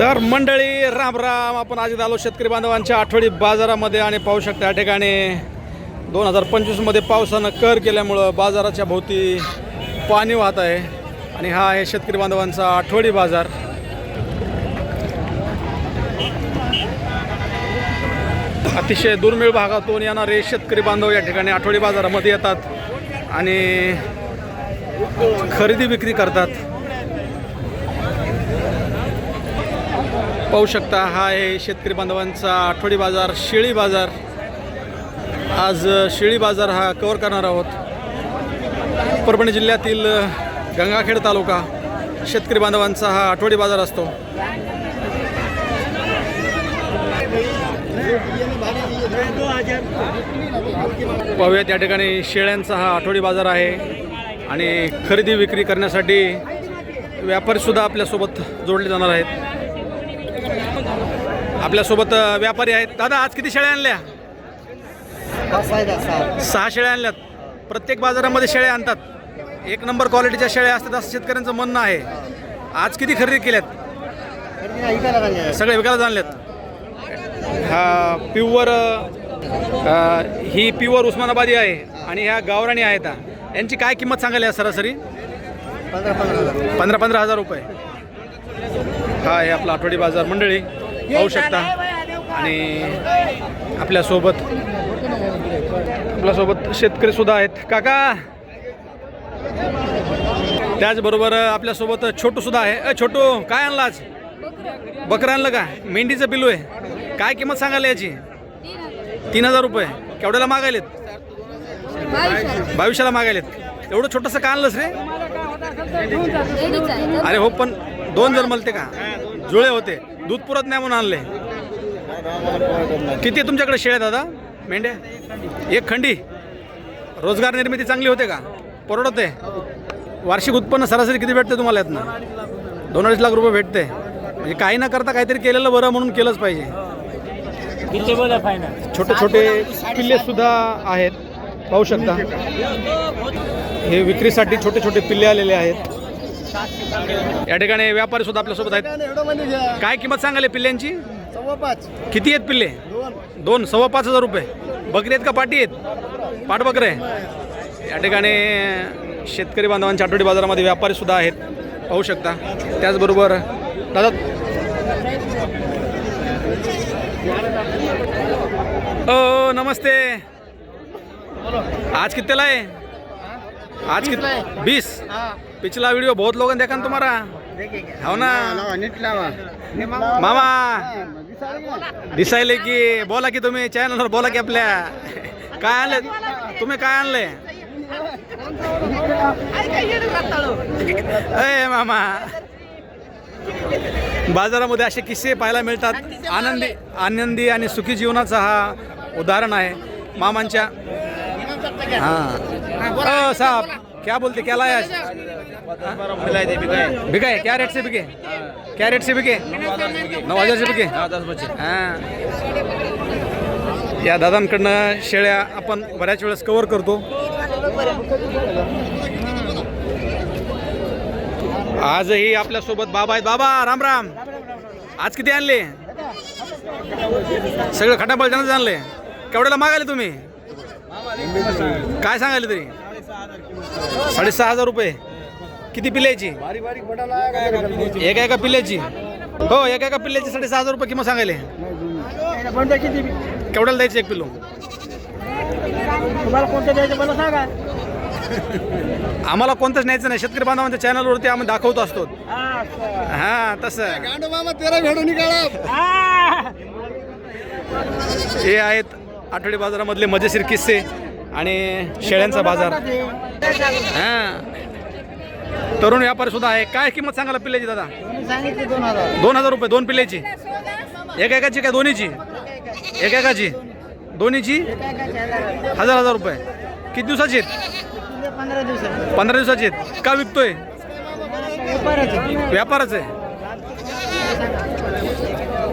तर मंडळी राम राम. आपण आज आलो शेतकरी बांधवांच्या आठवडी बाजारामध्ये आणि पाहू शकता या ठिकाणी दोन हजार पंचवीसमध्ये पावसानं कर केल्यामुळं बाजाराच्या भोवती पाणी वाहत आहे. आणि हा आहे शेतकरी बांधवांचा आठवडी बाजार. अतिशय दुर्मिळ भागातून येणारे शेतकरी बांधव या ठिकाणी आठवडी बाजारामध्ये येतात आणि खरेदी विक्री करतात. पाहू शकता हा आहे शेतकरी बांधवांचा आठवडी बाजार शेळी बाजार. आज शेळी बाजार हा कवर करणार आहोत. परभणी जिल्ह्यातील गंगाखेड तालुका शेतकरी बांधवांचा हा आठवडी बाजार असतो. पाहूया त्या ठिकाणी शेळ्यांचा हा आठवडी बाजार आहे आणि खरेदी विक्री करण्यासाठी व्यापारीसुद्धा आपल्यासोबत जोडले जाणार आहेत. आपल्यासोबत व्यापारी आहेत. दादा आज किती शेळ्या आणल्या? सहा. शेळ्या आणल्यात. प्रत्येक बाजारामध्ये शेळ्या आणतात. एक नंबर क्वालिटीच्या शेळ्या असतात असं शेतकऱ्यांचं म्हणणं आहे. आज किती खरेदी केल्यात? सगळे विकायला आणल्यात. हा प्युअर ही प्युअर उस्मानाबादी आहे आणि ह्या गावराणी आहेत हा. यांची काय किंमत सांगायला सरासरी? पंधरा पंधरा हजार. रुपये. हा आहे आपला आठवडी बाजार मंडळी. पाहू शकता. आणि आपल्यासोबत आपल्यासोबत शेतकरी सुद्धा आहेत. काका! त्याचबरोबर आपल्यासोबत छोटू सुद्धा आहे. अ, छोटू काय आणला आज? बकरं आणलं का? मेंढीचं पिलू आहे. काय किंमत सांगायला याची? तीन हजार रुपये. केवढ्याला मागायलेत? बावीसशेला मागायलेत. एवढं छोटंसं का आणलंस रे? अरे हो पण दोन जण मलते का? जुळे होते. दूध पुरत नाही म्हणून आणले. किती तुमच्याकडे शेळ्या दादा? मेंढ्या? एक खंडी. रोजगार निर्मिती चांगली होते का? परवडते. वार्षिक उत्पन्न सरासरी किती भेटते तुम्हाला यातनं? दोन अडीच लाख रुपये भेटते. म्हणजे काही न करता काहीतरी केलेलं बरं म्हणून केलंच पाहिजे. छोटे छोटे पिल्ले सुद्धा आहेत. पाहू शकता. हे विक्रीसाठी छोटे छोटे पिल्ले आलेले आहेत. या ठिकाणी व्यापारी सुद्धा आपल्यासोबत आहेत. काय किंमत सांगाले पिल्ल्यांची? किती आहेत पिल्ले? दोन. सव्वा पाच हजार रुपये. बकरी आहेत का पाटी आहेत? पाट बकरे. या ठिकाणी शेतकरी बांधवांच्या आठवडी बाजारामध्ये व्यापारी सुद्धा आहेत. पाहू शकता. त्याचबरोबर दादा ओ नमस्ते. आज कितने है आज कितने बीस पिछला वीडियो बहुत लोगों ने देखा ना तुम्हारा। हो ना? मामा। दिसायले की बोला की तुम्ही चॅनलवर बोला की आपल्या। काय आणले? तुम्ही काय आणले? अय मामा। बाजारामध्ये असे किस्से पाहायला मिळतात. आनंदी आनंदी आणि सुखी जीवनाचा हा उदाहरण आहे. मामांच्या हा. साहेब साहब क्या बोलते? क्या लाया बिका है क्या रेट से बिके? क्या रेट से बिके? नऊ हजार से बिके? हाँ. या दादांकडनं शेळ्या आपण बऱ्याच वेळेस कव्हर करतो. आजही आपल्यासोबत बाबा आहेत. बाबा राम राम. आज किती आणले? सगळं खटापळच्यानंच आणले केवढ्याला मागायले तुम्ही? काय सांगायले तरी? साडेसहा हजार रुपये. किती पिल्ल्याची एका एका पिल्ल्याची हो एका एका पिल्ल्याची साडेसहा हजार रुपये किंमत सांगायले. केवढ्याला द्यायची एक पिल्लू तुम्हाला कोणतं द्यायचं मला सांगा. आम्हाला कोणतंच न्यायचं नाही. शेतकरी बांधवांच्या चॅनलवरती आम्ही दाखवत असतो. हा. हा तसं. गांडू मामा तेरा भेडू निकाला. हा. हे आहेत आठवडी बाजारामधले मजेशीर किस्से आणि शेळ्यांचा बाजार. हा. तरुण व्यापारी सुद्धा आहे. काय किंमत सांगायला पिल्ल्याची दादा? सांगितले दोन हजार. दोन हजार रुपये दोन पिल्ल्याची. एक एकाची काय दोन्हीची? एक एकाची. दोन्हीची? हजार हजार रुपये. किती दिवसाची आहेत? पंधरा दिवसाची. आहेत. का विकतोय? व्यापाराचे व्यापारच आहे.